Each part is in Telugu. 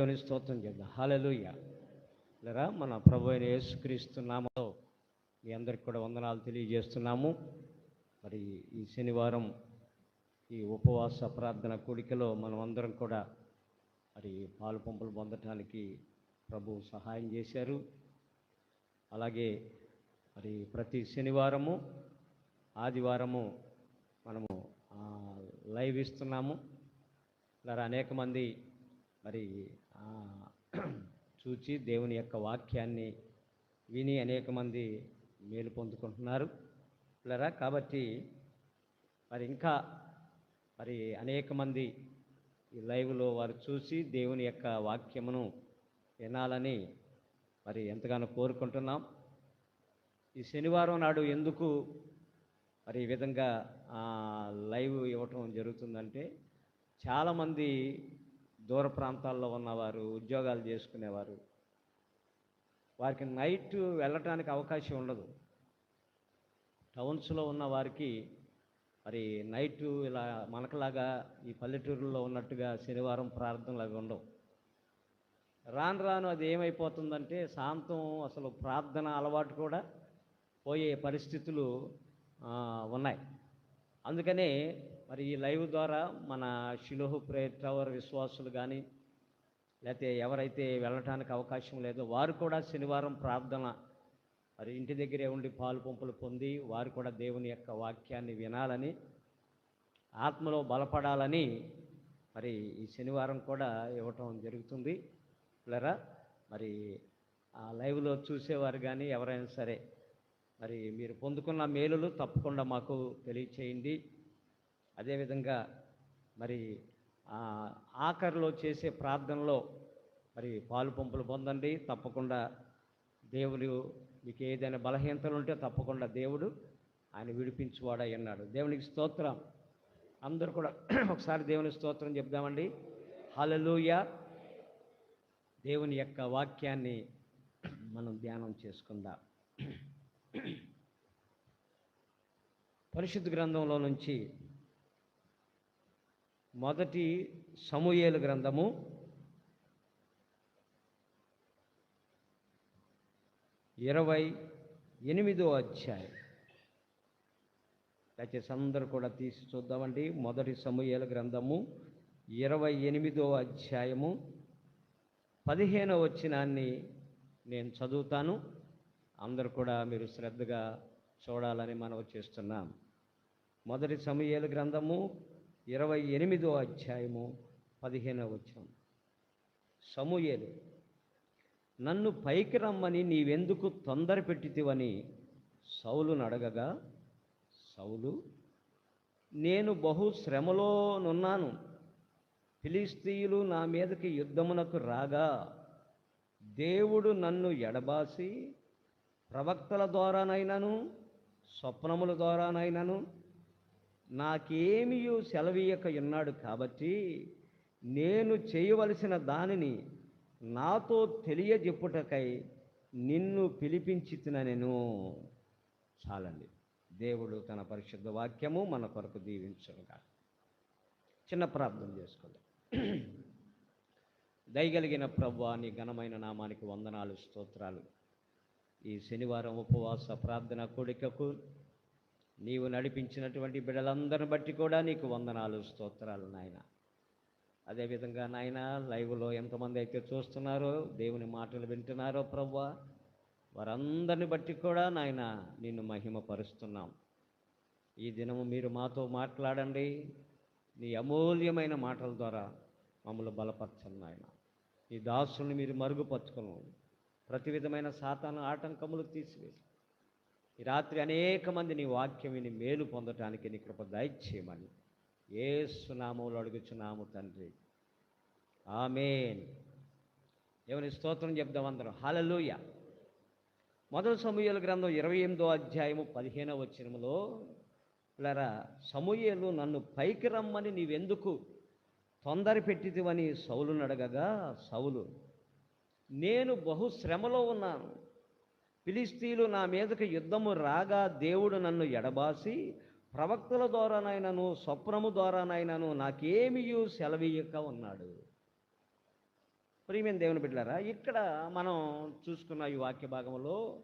దేవుని స్తోత్రం చేద్దాం హల్లెలూయ లేరా మన ప్రభు అయిన యేసుక్రీస్తు నామలో మీ అందరికి కూడా వందనాలు తెలియజేస్తున్నాము. మరి ఈ శనివారం ఈ ఉపవాస ప్రార్థన కోడికలో మనం అందరం కూడా మరి పాలు పంపులు పొందటానికి ప్రభు సహాయం చేశారు. అలాగే మరి ప్రతి శనివారము ఆదివారము మనము లైవ్ ఇస్తున్నాము. ఇలా అనేక మంది మరి చూచి దేవుని యొక్క వాక్యాన్ని విని అనేక మంది మేలు పొందుకుంటున్నారు. పిల్లరా కాబట్టి మరి ఇంకా మరి అనేక మంది ఈ లైవ్లో వారు చూసి దేవుని యొక్క వాక్యమును వినాలని మరి ఎంతగానో కోరుకుంటున్నాం. ఈ శనివారం నాడు ఎందుకు మరి ఈ విధంగా లైవ్ ఇవ్వటం జరుగుతుందంటే చాలామంది దూర ప్రాంతాల్లో ఉన్నవారు ఉద్యోగాలు చేసుకునేవారు. వారికి నైట్ వెళ్ళటానికి అవకాశం ఉండదు. టౌన్స్లో ఉన్న వారికి మరి నైట్ ఇలా మనకలాగా ఈ పల్లెటూరులో ఉన్నట్టుగా శనివారం ప్రార్థనలు అవి ఉండవు. రాను రాను అది ఏమైపోతుందంటే శాంతం అసలు ప్రార్థన అలవాటు కూడా పోయే పరిస్థితులు ఉన్నాయి. అందుకనే మరి ఈ లైవ్ ద్వారా మన షిలోహు ప్రేయర్ టవర్ విశ్వాసులు కానీ లేకపోతే ఎవరైతే వెళ్ళటానికి అవకాశం లేదో వారు కూడా శనివారం ప్రార్థన మరి ఇంటి దగ్గరే ఉండి పాలు పంపులు పొంది వారు కూడా దేవుని యొక్క వాక్యాన్ని వినాలని ఆత్మలో బలపడాలని మరి ఈ శనివారం కూడా ఇవ్వటం జరుగుతుంది. లేరా మరి ఆ లైవ్లో చూసేవారు కానీ ఎవరైనా సరే మరి మీరు పొందుకున్న మేలులు తప్పకుండా మాకు తెలియచేయండి. అదేవిధంగా మరి ఆఖరిలో చేసే ప్రార్థనలో మరి పాలు పంపులు పొందండి. తప్పకుండా దేవుడు మీకు ఏదైనా బలహీనతలు ఉంటే తప్పకుండా దేవుడు ఆయన విడిపించువాడా అన్నాడు. దేవునికి స్తోత్రం. అందరూ కూడా ఒకసారి దేవుని స్తోత్రం చెప్దామండి. హల్లెలూయా. దేవుని యొక్క వాక్యాన్ని మనం ధ్యానం చేసుకుందాం. పరిశుద్ధ గ్రంథంలో నుంచి మొదటి సమూయేలు గ్రంథము. ఇరవై ఎనిమిదో అధ్యాయం. దయచేసి అందరూ కూడా తీసి చూద్దామండి. మొదటి సమూయేల గ్రంథము ఇరవై ఎనిమిదో అధ్యాయము. పదిహేనో వచ్చినాన్ని నేను చదువుతాను. అందరూ కూడా మీరు శ్రద్ధగా చూడాలని మనవి చేస్తున్నాం. మొదటి సమయాలు గ్రంథము ఇరవై ఎనిమిదో అధ్యాయము పదిహేనవ వచ్చాం సమూయేలు నన్ను పైకి రమ్మని నీవెందుకు తొందర పెట్టితివని సౌలును అడగగా సౌలు నేను బహు శ్రమలోనున్నాను. ఫిలిస్తీయులు నా మీదకి యుద్ధమునకు రాగా దేవుడు నన్ను ఎడబాసి ప్రవక్తల ద్వారానైనను స్వప్నముల ద్వారానైనను నాకేమియు సెలవీయక ఉన్నాడు కాబట్టి నేను చేయవలసిన దానిని నాతో తెలియజెప్పుటకై నిన్ను పిలిపించితిన నేను. చాలండి. దేవుడు తన పరిశుద్ధ వాక్యము మన కొరకు దీవించనుగా. చిన్న ప్రార్థన చేసుకోండి దయగలిగిన ప్రభు నీ ఘనమైన నామానికి వందనాలు స్తోత్రాలు. ఈ శనివారం ఉపవాస ప్రార్థన కోడికకు నీవు నడిపించినటువంటి బిడ్డలందరిని బట్టి కూడా నీకు వందనాలు స్తోత్రాలు నాయన. అదేవిధంగా నాయన లైవ్లో ఎంతమంది అయితే చూస్తున్నారో దేవుని మాటలు వింటున్నారో ప్రవ్వా వారందరిని బట్టి కూడా నాయన నిన్ను మహిమపరుస్తున్నాం. ఈ దినము మీరు మాతో మాట్లాడండి. నీ అమూల్యమైన మాటల ద్వారా మమ్మల్ని బలపరచండి నాయన. ఈ దాసుల్ని మీరు మరుగుపరచుకును ప్రతి విధమైన సాతాను ఆటంకములు తీసివేసి ఈ రాత్రి అనేక మంది నీ వాక్యం విని మేలు పొందటానికి నీ కృప దయచేయమని ఏ సునామంలో అడుగుచున్నాము తండ్రి. ఆమెన్. దేవుని స్తోత్రం చెప్దాం అందరం. హలలుయ మొదటి సమూహల గ్రంథం ఇరవై ఎనిమిదో అధ్యాయము పదిహేనవ వచ్చినములో పిల్లరా సమూహలు నన్ను పైకి రమ్మని నీవెందుకు తొందర పెట్టిదివని సౌలును అడగగా సౌలు నేను బహు శ్రమలో ఉన్నాను. ఫిలిస్తీలు నా మీదకి యుద్ధము రాగా దేవుడు నన్ను ఎడబాసి ప్రవక్తల ద్వారానైనాను స్వప్నము ద్వారానైనాను నాకేమియు సెలవీయక ఉన్నాడు. ప్రియమైన దేవుని బిడ్డారా ఇక్కడ మనం చూసుకున్న ఈ వాక్య భాగంలో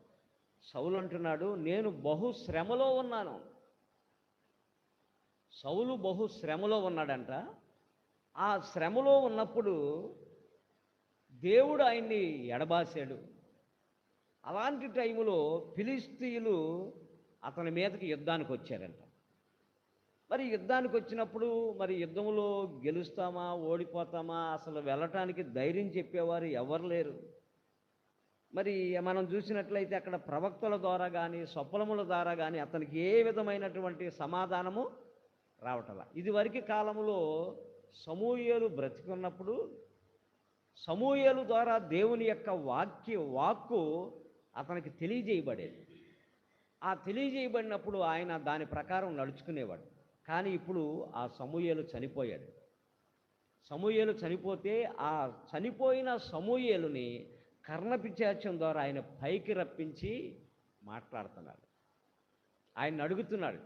సౌలు అంటున్నాడు నేను బహు శ్రమలో ఉన్నాను. సౌలు బహు శ్రమలో ఉన్నాడంట. ఆ శ్రమలో ఉన్నప్పుడు దేవుడు ఆయన్ని ఎడబాసాడు. అలాంటి టైంలో ఫిలిస్తీయులు అతని మీదకి యుద్ధానికి వచ్చారంట. మరి యుద్ధానికి వచ్చినప్పుడు మరి యుద్ధంలో గెలుస్తామా ఓడిపోతామా అసలు వెళ్ళటానికి ధైర్యం చెప్పేవారు ఎవరు లేరు. మరి మనం చూసినట్లయితే అక్కడ ప్రవక్తల ద్వారా కానీ స్వప్నముల ద్వారా కానీ అతనికి ఏ విధమైనటువంటి సమాధానము రావటల. ఇదివరకు కాలంలో సమూహలు బ్రతికున్నప్పుడు సమూహలు ద్వారా దేవుని యొక్క వాక్య వాక్కు అతనికి తెలియజేయబడేది. ఆ తెలియజేయబడినప్పుడు ఆయన దాని ప్రకారం నడుచుకునేవాడు. కానీ ఇప్పుడు ఆ సమూహలు చనిపోయాడు. సమూహలు చనిపోతే ఆ చనిపోయిన సమూహలుని కర్ణపిచాచం ద్వారా ఆయన పైకి రప్పించి మాట్లాడుతున్నాడు. ఆయన అడుగుతున్నాడు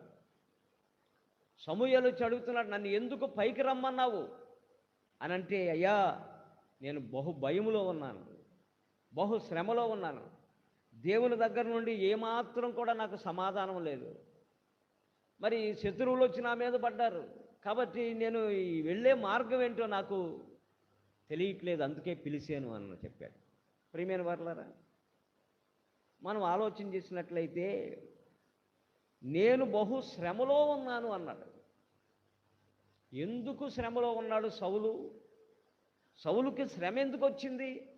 సమూహలు అడుగుతున్నాడు నన్ను ఎందుకు పైకి రమ్మన్నావు? అని అంటే అయ్యా నేను బహు భయములో ఉన్నాను బహు శ్రమలో ఉన్నాను దేవుని దగ్గర నుండి ఏమాత్రం కూడా నాకు సమాధానం లేదు. మరి శత్రువులు వచ్చి నా మీద పడ్డారు. కాబట్టి నేను వెళ్ళే మార్గం ఏంటో నాకు తెలియట్లేదు. అందుకే పిలిచాను అని చెప్పాడు. ప్రియమైన వర్లరా మనం ఆలోచన చేసినట్లయితే నేను బహు శ్రమలో ఉన్నాను అన్నాడు. ఎందుకు శ్రమలో ఉన్నాడు సౌలు? సౌలుకి శ్రమ ఎందుకు వచ్చింది?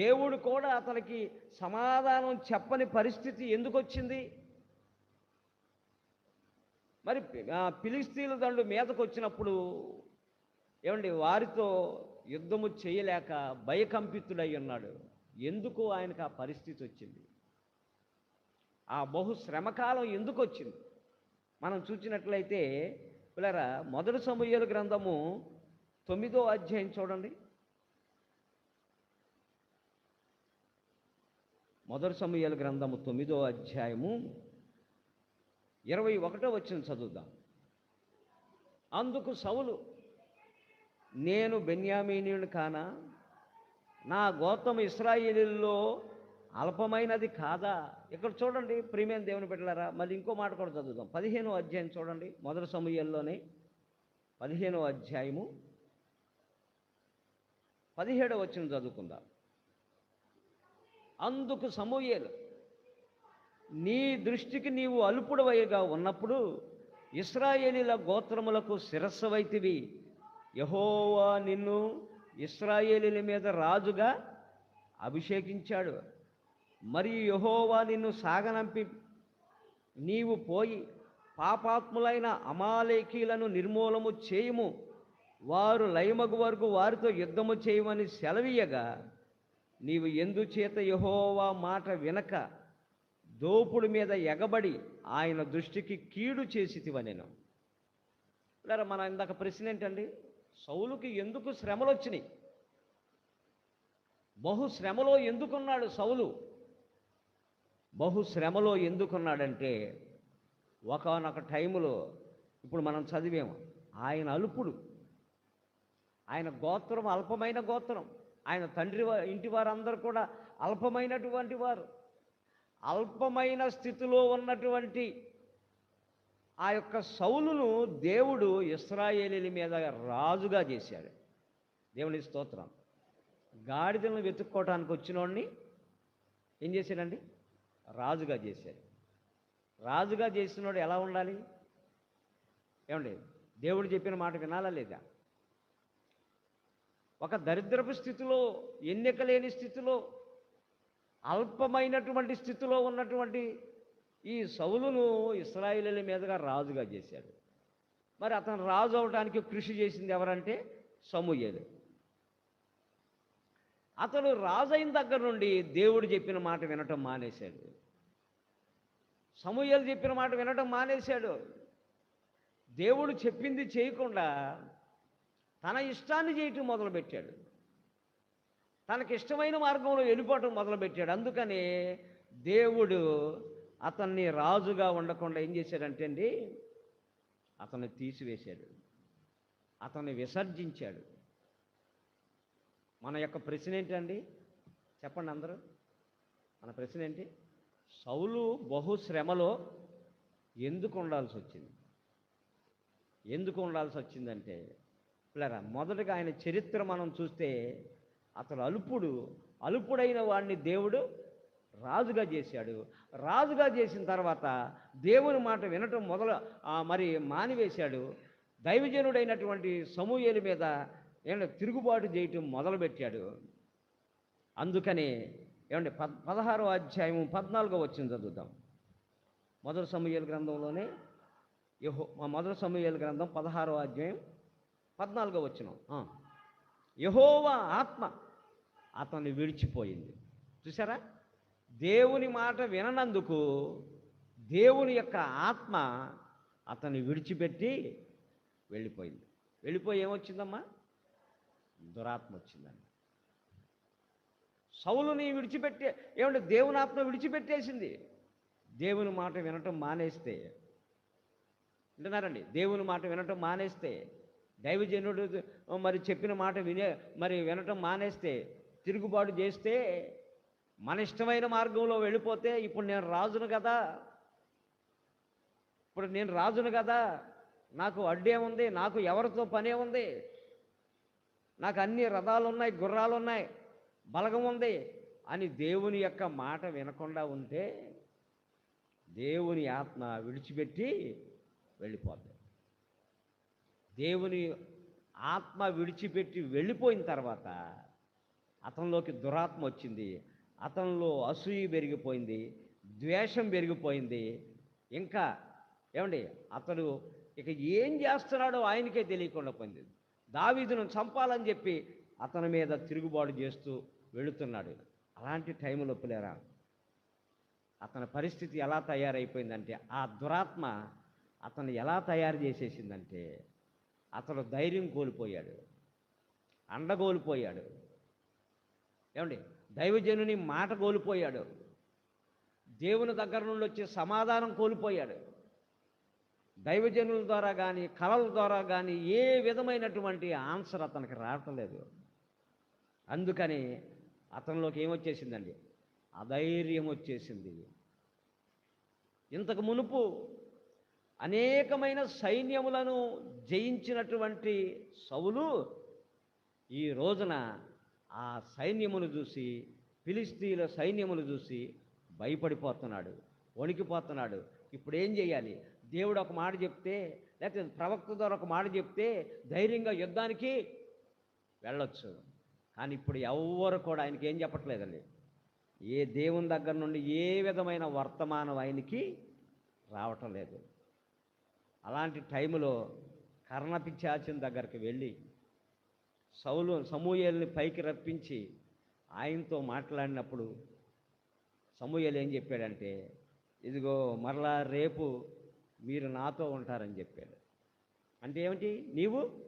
దేవుడు కూడా అతనికి సమాధానం చెప్పని పరిస్థితి ఎందుకు వచ్చింది మరి ఆ దండు మీదకు వచ్చినప్పుడు ఏమండి వారితో యుద్ధము చేయలేక భయకంపితుడై ఉన్నాడు. ఎందుకు ఆయనకు ఆ పరిస్థితి వచ్చింది? ఆ బహు శ్రమకాలం ఎందుకు వచ్చింది మనం చూసినట్లయితే పిల్లరా మొదటి సమూహల గ్రంథము తొమ్మిదో అధ్యాయం చూడండి. మొదటి సమయాల గ్రంథము తొమ్మిదో అధ్యాయము ఇరవై ఒకటో వచ్చిన చదువుదాం. అందుకు సౌలు నేను బెన్యామీనుని కానా? నా గోత్రం ఇస్రాయిలీల్లో అల్పమైనది కాదా? ఇక్కడ చూడండి ప్రియమైన దేవుని పెట్టారా మళ్ళీ ఇంకో మాట కూడా చదువుదాం. పదిహేనో అధ్యాయం చూడండి మొదటి సమయంలోనే పదిహేనో అధ్యాయము పదిహేడో వచ్చిన చదువుకుందాం. అందుకు సమూయేలు నీ దృష్టికి నీవు అల్పుడవైగా ఉన్నప్పుడు ఇస్రాయేలీల గోత్రములకు శిరస్సవైతివి యహోవా నిన్ను ఇస్రాయేలీల మీద రాజుగా అభిషేకించాడు. మరియు యహోవా నిన్ను సాగనంపి నీవు పోయి పాపాత్ములైన అమాలేకీలను నిర్మూలము చేయుము. వారు లయమగు వరకు వారితో యుద్ధము చేయమని సెలవీయగా నీవు ఎందుచేత యహోవా మాట వినక దోపుడు మీద ఎగబడి ఆయన దృష్టికి కీడు చేసితివనెను లేరా మన ఇందాక ప్రశ్న ఏంటండి? సౌలుకి ఎందుకు శ్రమలు వచ్చినాయి బహు శ్రమలో ఎందుకున్నాడు సౌలు? బహు శ్రమలో ఎందుకున్నాడంటే ఒకనొక టైములో ఇప్పుడు మనం చదివాము ఆయన అల్పుడు. ఆయన గోత్రం అల్పమైన గోత్రం. ఆయన తండ్రి ఇంటి వారందరూ కూడా అల్పమైనటువంటి వారు. అల్పమైన స్థితిలో ఉన్నటువంటి ఆ యొక్క సౌలును దేవుడు ఇస్రాయేలీల మీద రాజుగా చేశాడు. దేవుని స్తోత్రం. గాడిదలను వెతుక్కోవటానికి వచ్చినోడిని ఏం చేశాడండి? రాజుగా చేశాడు. రాజుగా చేసినోడు ఎలా ఉండాలి? ఏమండి దేవుడు చెప్పిన మాట వినాలా లేదా? ఒక దరిద్రపు స్థితిలో ఎన్నిక లేని స్థితిలో అల్పమైనటువంటి స్థితిలో ఉన్నటువంటి ఈ సౌలును ఇస్రాయిలీల మీదుగా రాజుగా చేశాడు. మరి అతను రాజు అవడానికి కృషి చేసింది ఎవరంటే సమూయేలు. అతడు రాజు అయిన దగ్గర నుండి దేవుడు చెప్పిన మాట వినటం మానేశాడు. సమూయలు చెప్పిన మాట వినటం మానేశాడు. దేవుడు చెప్పింది చేయకుండా తన ఇష్టాన్ని చేయటం మొదలుపెట్టాడు. తనకి ఇష్టమైన మార్గంలో వెళ్ళిపోవటం మొదలుపెట్టాడు. అందుకని దేవుడు అతన్ని రాజుగా ఉండకుండా ఏం చేశాడంటే అండి అతన్ని తీసివేశాడు. అతన్ని విసర్జించాడు. మన యొక్క ప్రశ్న ఏంటండి? చెప్పండి అందరూ. మన ప్రశ్న ఏంటి? సౌలు బహుశ్రమలో ఎందుకు ఉండాల్సి వచ్చింది? ఎందుకు ఉండాల్సి వచ్చిందంటే పిల్లరా మొదటగా ఆయన చరిత్ర మనం చూస్తే అతడు అల్పుడు అల్పుడైన వాడిని దేవుడు రాజుగా చేశాడు. రాజుగా చేసిన తర్వాత దేవుని మాట వినటం మొదలు మరి మానివేశాడు. దైవజనుడైనటువంటి సమూహేలు మీద ఏమంటే తిరుగుబాటు చేయటం మొదలుపెట్టాడు. అందుకని ఏమంటే పద్ పదహారో అధ్యాయం పద్నాలుగో వచ్చింది చదువుదాం. మొదటి సమూహేల గ్రంథంలోనే యహో మా మొదటి సమూహేల గ్రంథం పదహారో అధ్యాయం పద్నాలుగో వచ్చిన యహోవా ఆత్మ అతన్ని విడిచిపోయింది. చూసారా దేవుని మాట విననందుకు దేవుని యొక్క ఆత్మ అతన్ని విడిచిపెట్టి వెళ్ళిపోయింది. వెళ్ళిపోయి ఏమొచ్చిందమ్మా? దురాత్మ వచ్చిందమ్మా సౌలుని విడిచిపెట్టే ఏమంటే దేవుని ఆత్మ విడిచిపెట్టేసింది. దేవుని మాట వినటం మానేస్తే వింటున్నారండి? దేవుని మాట వినటం మానేస్తే దైవజనుడు మరి చెప్పిన మాట వినే మరి వినటం మానేస్తే తిరుగుబాటు చేస్తే మన ఇష్టమైన మార్గంలో వెళ్ళిపోతే ఇప్పుడు నేను రాజును కదా. ఇప్పుడు నేను రాజును కదా. నాకు అడ్డే ఉంది నాకు ఎవరితో పనే ఉంది. నాకు అన్ని రథాలు ఉన్నాయి గుర్రాలు ఉన్నాయి బలగం ఉంది అని దేవుని యొక్క మాట వినకుండా ఉంటే దేవుని ఆత్మ విడిచిపెట్టి వెళ్ళిపోద్ది. దేవుని ఆత్మ విడిచిపెట్టి వెళ్ళిపోయిన తర్వాత అతనిలోకి దురాత్మ వచ్చింది. అతనిలో అసూయ పెరిగిపోయింది. ద్వేషం పెరిగిపోయింది. ఇంకా ఏమండి? అతడు ఇక ఏం చేస్తున్నాడో ఆయనకే తెలియకుండా పోయింది. దావీదును చంపాలని చెప్పి అతని మీద తిరుగుబాటు చేస్తూ వెళుతున్నాడు. అలాంటి టైంలో పిల్లరా అతని పరిస్థితి ఎలా తయారైపోయిందంటే ఆ దురాత్మ అతను ఎలా తయారు చేసేసిందంటే అతడు ధైర్యం కోల్పోయాడు. అండ కోల్పోయాడు ఏమండి? దైవజనుని మాట కోల్పోయాడు. దేవుని దగ్గర నుండి వచ్చే సమాధానం కోల్పోయాడు. దైవజనుల ద్వారా కానీ కళల ద్వారా కానీ ఏ విధమైనటువంటి ఆన్సర్ అతనికి రావట్లేదు. అందుకని అతనిలోకి ఏమొచ్చేసిందండి అధైర్యం వచ్చేసింది. ఇంతకు మునుపు అనేకమైన సైన్యములను జయించినటువంటి సౌలు ఈ రోజున ఆ సైన్యమును చూసి ఫిలిస్తీన్ల సైన్యమును చూసి భయపడిపోతున్నాడు వణికిపోతున్నాడు. ఇప్పుడు ఏం చేయాలి? దేవుడు ఒక మాట చెప్తే లేకపోతే ప్రవక్త ద్వారా ఒక మాట చెప్తే ధైర్యంగా యుద్ధానికి వెళ్ళొచ్చు. కానీ ఇప్పుడు ఎవ్వరు కూడా ఆయనకి ఏం చెప్పట్లేదండి. ఏ దేవుని దగ్గర నుండి ఏ విధమైన వర్తమానం ఆయనకి రావటం లేదు. అలాంటి టైంలో కర్ణపిచ్చాచిన దగ్గరికి వెళ్ళి సౌలు సమూహల్ని పైకి రప్పించి ఆయనతో మాట్లాడినప్పుడు సమూహలు ఏం చెప్పాడంటే ఇదిగో మరలా రేపు మీరు నాతో ఉంటారని చెప్పాడు. అంటే ఏమిటి? నీవు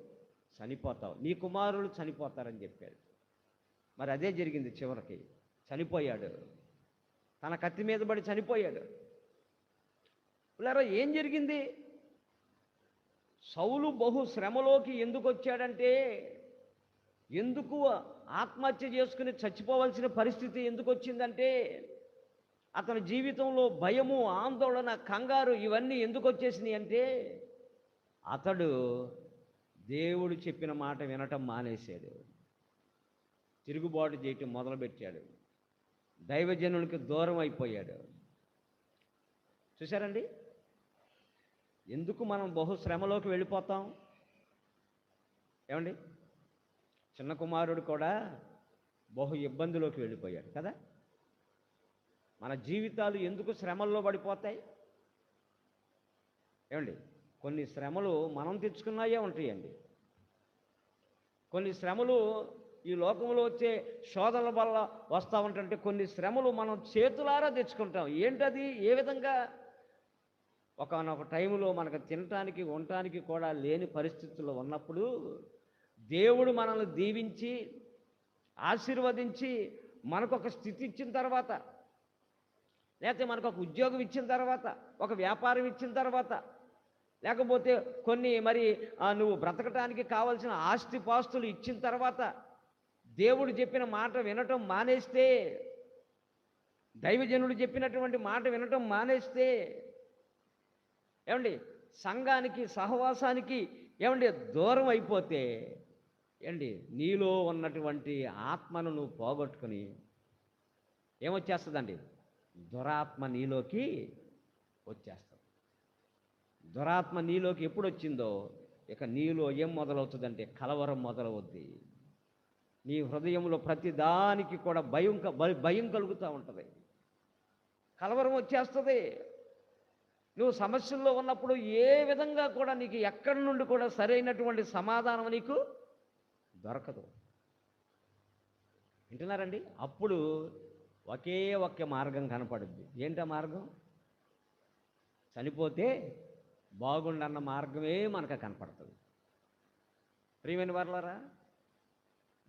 చనిపోతావు. నీ కుమారులు చనిపోతారని చెప్పాడు. మరి అదే జరిగింది చివరికి. చనిపోయాడు. తన కత్తి మీద పడి చనిపోయాడు. పిల్లరా ఏం జరిగింది? సౌలు బహు శ్రమలోకి ఎందుకు వచ్చాడంటే ఎందుకు ఆత్మహత్య చేసుకుని చచ్చిపోవాల్సిన పరిస్థితి ఎందుకు వచ్చిందంటే అతని జీవితంలో భయము ఆందోళన కంగారు ఇవన్నీ ఎందుకు వచ్చేసినాయి అంటే అతడు దేవుడు చెప్పిన మాట వినటం మానేశాడు తిరుగుబాటు చేయటం మొదలుపెట్టాడు. దైవజనులకి దూరం అయిపోయాడు. చూసారండి ఎందుకు మనం బహుశ్రమలోకి వెళ్ళిపోతాం? ఏమండి? చిన్న కుమారుడు కూడా బహు ఇబ్బందిలోకి వెళ్ళిపోయాడు కదా? మన జీవితాలు ఎందుకు శ్రమల్లో పడిపోతాయి? ఏమండి? కొన్ని శ్రమలు మనం తెచ్చుకున్నాయే ఉంటాయండి. కొన్ని శ్రమలు ఈ లోకంలో వచ్చే శోధనల వల్ల వస్తూ ఉంటుంటే కొన్ని శ్రమలు మనం చేతులారా తెచ్చుకుంటాం. ఏంటది? ఏ విధంగా? ఒకనొక టైంలో మనకు తినటానికి ఉండటానికి కూడా లేని పరిస్థితుల్లో ఉన్నప్పుడు దేవుడు మనల్ని దీవించి ఆశీర్వదించి మనకు ఒక స్థితి ఇచ్చిన తర్వాత లేకపోతే మనకు ఒక ఉద్యోగం ఇచ్చిన తర్వాత ఒక వ్యాపారం ఇచ్చిన తర్వాత లేకపోతే కొన్ని మరి ఆ, నువ్వు బ్రతకటానికి కావలసిన ఆస్తి పాస్తులు ఇచ్చిన తర్వాత దేవుడు చెప్పిన మాట వినటం మానేస్తే దైవజనుడు చెప్పినటువంటి మాట వినటం మానేస్తే ఏమండి సంఘానికి సహవాసానికి ఏమండి దూరం అయిపోతే ఏమండి నీలో ఉన్నటువంటి ఆత్మను నువ్వు పోగొట్టుకుని ఏమొచ్చేస్తుందండి? దురాత్మ నీలోకి వచ్చేస్తుంది. దురాత్మ నీలోకి ఎప్పుడు వచ్చిందో ఇక నీలో ఏం మొదలవుతుందంటే కలవరం మొదలవుద్ది. నీ హృదయంలో ప్రతి దానికి కూడా భయం క- భయం కలుగుతూ ఉంటుంది. కలవరం వచ్చేస్తుంది. నువ్వు సమస్యల్లో ఉన్నప్పుడు ఏ విధంగా కూడా నీకు ఎక్కడి నుండి కూడా సరైనటువంటి సమాధానం నీకు దొరకదు. వింటున్నారండి? అప్పుడు ఒకే ఒక్క మార్గం కనపడుద్ది. ఏంటా మార్గం? చనిపోతే బాగుండన్న మార్గమే మనకు కనపడుతుంది. ప్రియమైన వర్లరా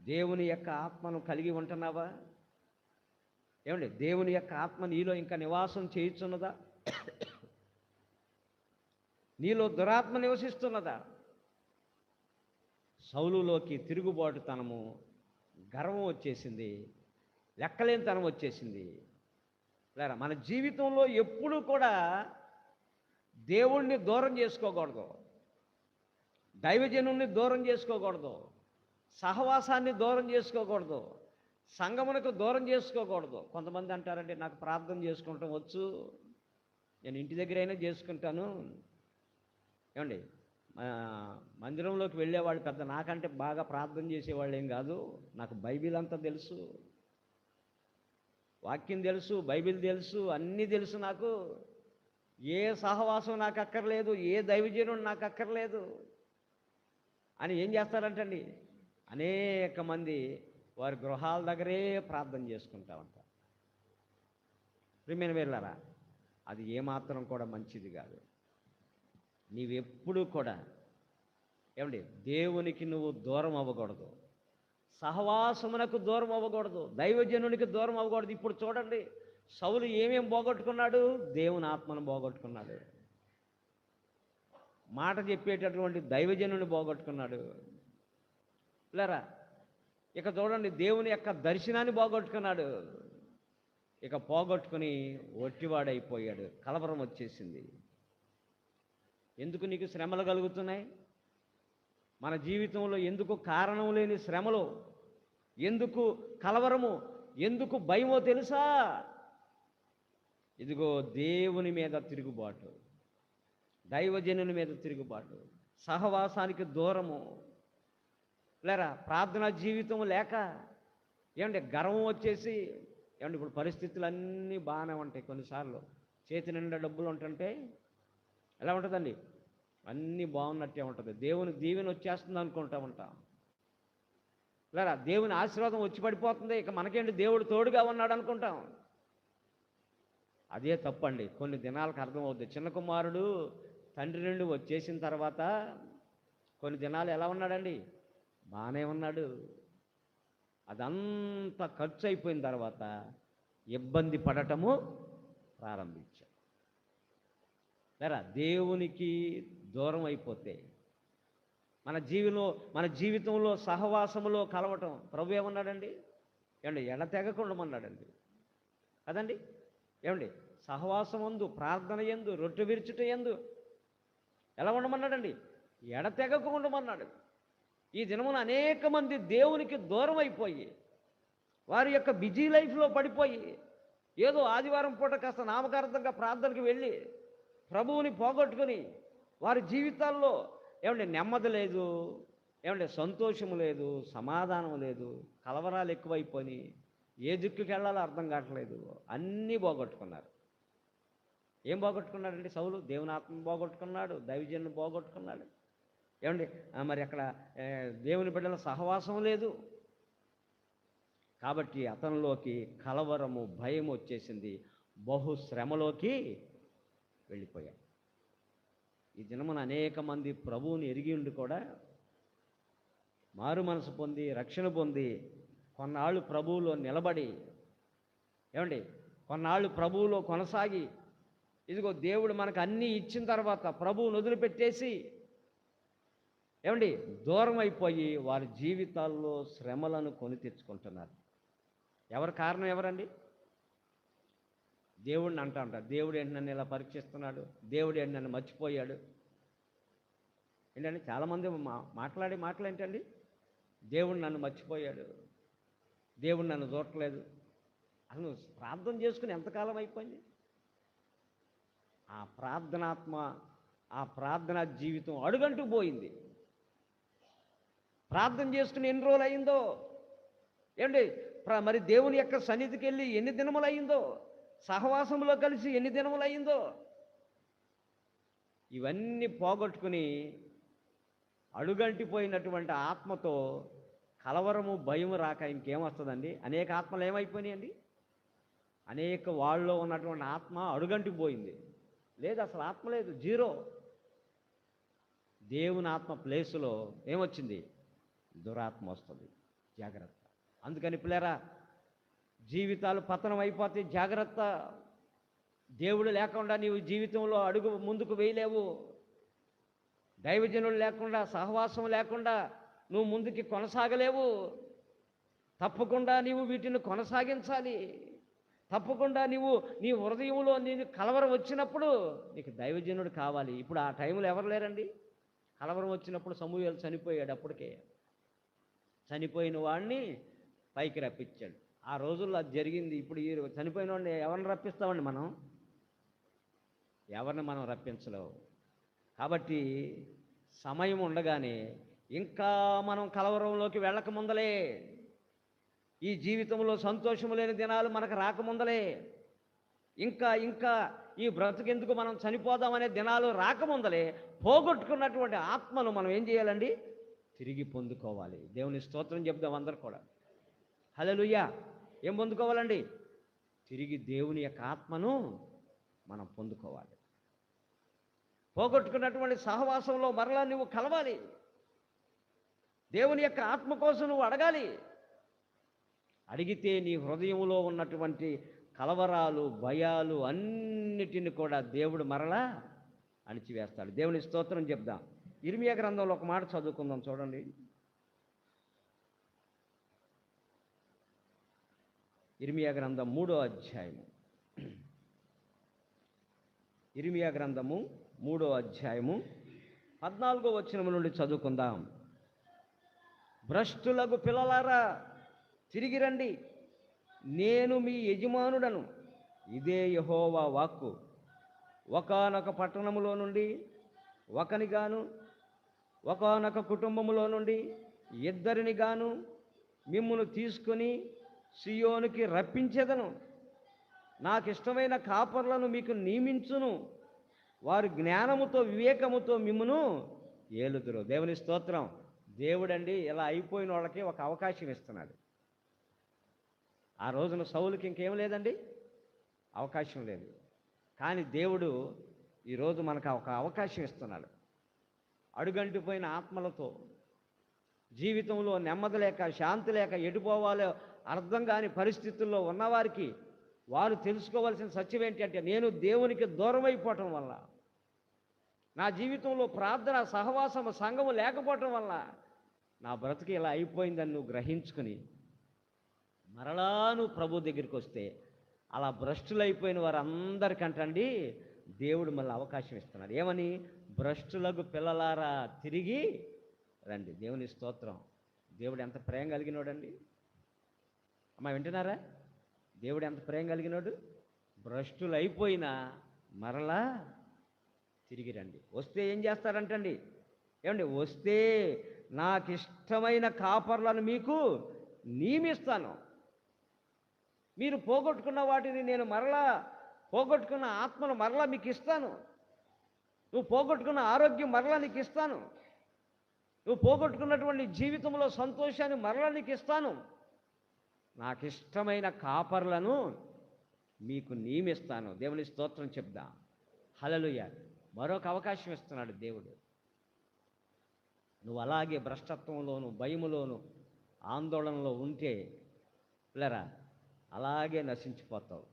దేవుని యొక్క ఆత్మను కలిగి ఉంటున్నావా? ఏమండి? దేవుని యొక్క ఆత్మ నీలో ఇంకా నివాసం చేయుచున్నదా? నీలో దురాత్మ నివసిస్తున్నదా? సౌలులోకి తిరుగుబాటుతనము గర్వం వచ్చేసింది లెక్కలేనితనం వచ్చేసింది. లేరా మన జీవితంలో ఎప్పుడూ కూడా దేవుణ్ణి దూరం చేసుకోకూడదు దైవజనుణ్ణి దూరం చేసుకోకూడదు సహవాసాన్ని దూరం చేసుకోకూడదు సంగమునకు దూరం చేసుకోకూడదు. కొంతమంది అంటారంటే నాకు ప్రార్థన చేసుకుంటాం వచ్చు. నేను ఇంటి దగ్గర అయినా చేసుకుంటాను. ఏమండి మందిరంలోకి వెళ్ళేవాళ్ళు పెద్ద నాకంటే బాగా ప్రార్థన చేసేవాళ్ళు ఏం కాదు. నాకు బైబిల్ అంతా తెలుసు వాక్యం తెలుసు బైబిల్ తెలుసు అన్నీ తెలుసు నాకు. ఏ సహవాసం నాకు అక్కర్లేదు ఏ దైవజనుడు నాకు అక్కర్లేదు అని ఏం చేస్తారంటండి? అనేక మంది వారి గృహాల దగ్గరే ప్రార్థన చేసుకుంటా ఉంటారు. ప్రియమైన వెళ్ళారా అది ఏమాత్రం కూడా మంచిది కాదు. నీవెప్పుడు కూడా ఏమండి దేవునికి నువ్వు దూరం అవ్వకూడదు. సహవాసమునకు దూరం అవ్వకూడదు. దైవజనునికి దూరం అవ్వకూడదు. ఇప్పుడు చూడండి సౌలు ఏమేం పోగొట్టుకున్నాడు? దేవుని ఆత్మను పోగొట్టుకున్నాడు. మాట చెప్పేటటువంటి దైవజనుని పోగొట్టుకున్నాడు. లేరా ఇక చూడండి దేవుని యొక్క దర్శనాన్ని పోగొట్టుకున్నాడు. ఇక పోగొట్టుకుని ఒట్టివాడైపోయాడు. కలవరం వచ్చేసింది. ఎందుకు నీకు శ్రమలు కలుగుతున్నాయి? మన జీవితంలో ఎందుకు కారణం లేని శ్రమలు? ఎందుకు కలవరము? ఎందుకు భయమో తెలుసా? ఇదిగో దేవుని మీద తిరుగుబాటు దైవజనుని మీద తిరుగుబాటు సహవాసానికి దూరము. లేరా ప్రార్థనా జీవితం లేక ఏమంటే గర్వం వచ్చేసి ఏమంటే ఇప్పుడు పరిస్థితులు అన్నీ బాగానే ఉంటాయి కొన్నిసార్లు. చేతి నిండా డబ్బులు ఉంటుంటే ఎలా ఉంటుందండి? అన్నీ బాగున్నట్టే ఉంటుంది. దేవుని దీవెన వచ్చేస్తుంది అనుకుంటా ఉంటాం. లేరా దేవుని ఆశీర్వాదం వచ్చి పడిపోతుంది. ఇక మనకేంటి? దేవుడు తోడుగా ఉన్నాడు అనుకుంటాం. అదే తప్పండి. కొన్ని దినాలకు అర్థమవుతుంది చిన్న కుమారుడు తండ్రి నుండి వచ్చేసిన తర్వాత కొన్ని దినాలు ఎలా ఉన్నాడండి? బాగానే ఉన్నాడు. అదంతా ఖర్చు అయిపోయిన తర్వాత ఇబ్బంది పడటము ప్రారంభించాడు. లేరా? దేవునికి దూరం అయిపోతే మన జీవిలో మన జీవితంలో సహవాసములో కలవటం ప్రభు ఏమన్నాడండి? ఏమండి ఎడతెగకుండా అన్నాడండి కదండి? ఏమండి సహవాసం ఎందు ప్రార్థన ఎందు రొట్టె విరుచుట ఎందు ఎలా ఉండమన్నాడండి? ఎడతెగకుండమన్నాడు ఈ దినమున అనేక మంది దేవునికి దూరం అయిపోయి వారి యొక్క బిజీ లైఫ్లో పడిపోయి ఏదో ఆదివారం పూట కాస్త నామకార్థంగా ప్రార్థనకి వెళ్ళి ప్రభువుని పోగొట్టుకుని వారి జీవితాల్లో ఏమంటే నెమ్మది లేదు ఏమంటే సంతోషం లేదు సమాధానం లేదు కలవరాలు ఎక్కువైపోయి ఏ దిక్కుకి వెళ్ళాలో అర్థం కావట్లేదు అన్నీ పోగొట్టుకున్నారు. ఏం పోగొట్టుకున్నాడండి సౌలు? దేవుని పోగొట్టుకున్నాడు దైవజన్ను పోగొట్టుకున్నాడు. ఏమండి మరి అక్కడ దేవుని బిడ్డల సహవాసం లేదు. కాబట్టి అతనిలోకి కలవరము భయం వచ్చేసింది. బహు వెళ్ళిపోయాం. ఈ దినమున అనేక మంది ప్రభువుని ఎరిగి ఉండి కూడా మారు మనసు పొంది రక్షణ పొంది కొన్నాళ్ళు ప్రభువులో నిలబడి ఏమండి? కొన్నాళ్ళు ప్రభువులో కొనసాగి ఇదిగో దేవుడు మనకు అన్నీ ఇచ్చిన తర్వాత ప్రభువును వదిలిపెట్టేసి ఏమండి? దూరం అయిపోయి వారి జీవితాల్లో శ్రమలను కొని తెచ్చుకుంటున్నారు. ఎవరి కారణం ఎవరండి? దేవుడిని అంటా ఉంటారు దేవుడు ఏంటి నన్ను ఇలా పరీక్షిస్తున్నాడు? దేవుడు ఏంటి నన్ను మర్చిపోయాడు? ఏంటంటే చాలామంది మా మాట్లాడే మాటలు ఏంటండి? దేవుడు నన్ను మర్చిపోయాడు. దేవుడు నన్ను చూడట్లేదు. అసలు నువ్వు ప్రార్థన చేసుకుని ఎంతకాలం అయిపోయింది? ఆ ప్రార్థనాత్మ ఆ ప్రార్థనా జీవితం అడుగంటూ పోయింది. ప్రార్థన చేసుకుని ఎన్ని రోజులు అయిందో? ఏమండి ప్ర- మరి దేవుని యొక్క సన్నిధికి వెళ్ళి ఎన్ని దినములు అయిందో? సహవాసంలో కలిసి ఎన్ని దినములు అయిందో ఇవన్నీ పోగొట్టుకుని అడుగంటిపోయినటువంటి ఆత్మతో కలవరము భయం రాక ఇంకేమొస్తుందండి అనేక ఆత్మలు ఏమైపోయినాయండి? అనేక వాళ్ళలో ఉన్నటువంటి ఆత్మ అడుగంటిపోయింది. లేదు అసలు ఆత్మ లేదు జీరో. దేవుని ఆత్మ ప్లేసులో ఏమొచ్చింది? దురాత్మ వస్తుంది. జాగ్రత్త. అందుకని పిల్లరా జీవితాలు పతనం అయిపోతే జాగ్రత్త. దేవుడు లేకుండా నీవు జీవితంలో అడుగు ముందుకు వేయలేవు. దైవజనులు లేకుండా సహవాసం లేకుండా నువ్వు ముందుకి కొనసాగలేవు. తప్పకుండా నీవు వీటిని కొనసాగించాలి. తప్పకుండా నీవు నీ హృదయంలో నేను కలవరం వచ్చినప్పుడు నీకు దైవజనుడు కావాలి. ఇప్పుడు ఆ టైంలో ఎవరు లేరండి? కలవరం వచ్చినప్పుడు సమూహాలు చనిపోయాడు అప్పటికే. చనిపోయిన వాడిని పైకి రప్పించాడు. ఆ రోజుల్లో అది జరిగింది. ఇప్పుడు ఈ చనిపోయిన వాడిని ఎవరిని రప్పిస్తామండి మనం? ఎవరిని మనం రప్పించలేవు. కాబట్టి సమయం ఉండగానే ఇంకా మనం కలవరంలోకి వెళ్ళకముందలే ఈ జీవితంలో సంతోషము లేని దినాలు మనకు రాకముందలే ఇంకా ఇంకా ఈ బ్రతుకెందుకు మనం చనిపోదామనే దినాలు రాకముందలే పోగొట్టుకున్నటువంటి ఆత్మను మనం ఏం చేయాలండి? తిరిగి పొందుకోవాలి. దేవుని స్తోత్రం చెప్దాం అందరు కూడా. హల్లెలూయా. ఏం పొందుకోవాలండి? తిరిగి దేవుని యొక్క ఆత్మను మనం పొందుకోవాలి. పోగొట్టుకున్నటువంటి సహవాసంలో మరలా నువ్వు కలవాలి. దేవుని యొక్క ఆత్మ కోసం నువ్వు అడగాలి. అడిగితే నీ హృదయంలో ఉన్నటువంటి కలవరాలు భయాలు అన్నిటిని కూడా దేవుడు మరలా అణిచివేస్తాడు. దేవుని స్తోత్రం చెప్దాం. ఇర్మియా గ్రంథంలో ఒక మాట చదువుకుందాం చూడండి. ఇర్మియా గ్రంథం మూడో అధ్యాయము. ఇర్మియా గ్రంథము మూడో అధ్యాయము పద్నాలుగో వచనం నుండి చదువుకుందాం. భ్రష్టులకు పిల్లలారా తిరిగి రండి. నేను మీ యజమానుడను. ఇదే యహోవా వాక్కు. ఒకానొక పట్టణములో నుండి ఒకనిగాను ఒకానొక కుటుంబములో నుండి ఇద్దరిని గాను మిమ్మల్ని తీసుకొని సియోనికి రప్పించేదను. నాకు ఇష్టమైన కాపర్లను మీకు నియమించును. వారు జ్ఞానముతో వివేకముతో మిమ్మును ఏలుదురు. దేవుని స్తోత్రం. దేవుడండి ఇలా అయిపోయిన వాళ్ళకి ఒక అవకాశం ఇస్తున్నాడు. ఆ రోజున సౌలుకి ఇంకేం లేదండి? అవకాశం లేదు. కానీ దేవుడు ఈరోజు మనకు ఒక అవకాశం ఇస్తున్నాడు. అడుగంటిపోయిన ఆత్మలతో జీవితంలో నెమ్మది లేక శాంతి లేక ఎటుపోవాలో అర్థం కాని పరిస్థితుల్లో ఉన్నవారికి వారు తెలుసుకోవాల్సిన సత్యం ఏంటంటే నేను దేవునికి దూరం అయిపోవటం వల్ల నా జీవితంలో ప్రార్థన సహవాసము సంఘము లేకపోవటం వల్ల నా బ్రతుకు ఇలా అయిపోయిందని నువ్వు గ్రహించుకుని మరలా నువ్వు ప్రభు దగ్గరికి వస్తే అలా భ్రష్టులైపోయిన వారందరికంటండి దేవుడు మళ్ళీ అవకాశం ఇస్తున్నాడు. ఏమని? భ్రష్టులకు పిల్లలారా తిరిగి రండి. దేవుని స్తోత్రం. దేవుడు ఎంత ప్రేమ కలిగినోడండి. అమ్మా వింటున్నారా? దేవుడు ఎంత ప్రేమ కలిగినాడు? భ్రష్టులు అయిపోయినా మరలా తిరిగి రండి. వస్తే ఏం చేస్తారంటండి? ఏమండి? వస్తే నాకు ఇష్టమైన కాపర్లను మీకు నియమిస్తాను. మీరు పోగొట్టుకున్న వాటిని నేను మరలా పోగొట్టుకున్న ఆత్మను మరలా మీకు ఇస్తాను నువ్వు పోగొట్టుకున్న ఆరోగ్యం మరలా నీకు ఇస్తాను నువ్వు పోగొట్టుకున్నటువంటి జీవితంలో సంతోషాన్ని మరలా నీకు ఇస్తాను నాకు ఇష్టమైన కాపర్లను మీకు నియమిస్తాను. దేవుని స్తోత్రం చెప్దా. హలలుయ మరొక అవకాశం ఇస్తున్నాడు దేవుడు. నువ్వు అలాగే భ్రష్టత్వంలోను భయములోను ఆందోళనలో ఉంటే పిల్లరా అలాగే నశించిపోతావు.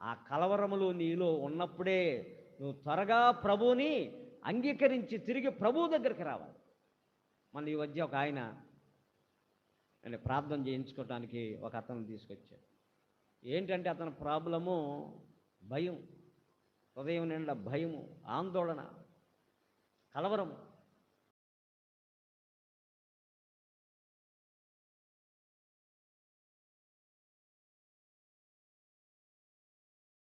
ఆ కలవరములు నీలో ఉన్నప్పుడే నువ్వు త్వరగా ప్రభువుని అంగీకరించి తిరిగి ప్రభువు దగ్గరికి రావాలి. మన ఈ మధ్య ఒక ఆయన నేను ప్రార్థన చేయించుకోవడానికి ఒక అతను తీసుకొచ్చాడు. ఏంటంటే అతని ప్రాబ్లము భయం హృదయం నిండా భయము ఆందోళన కలవరం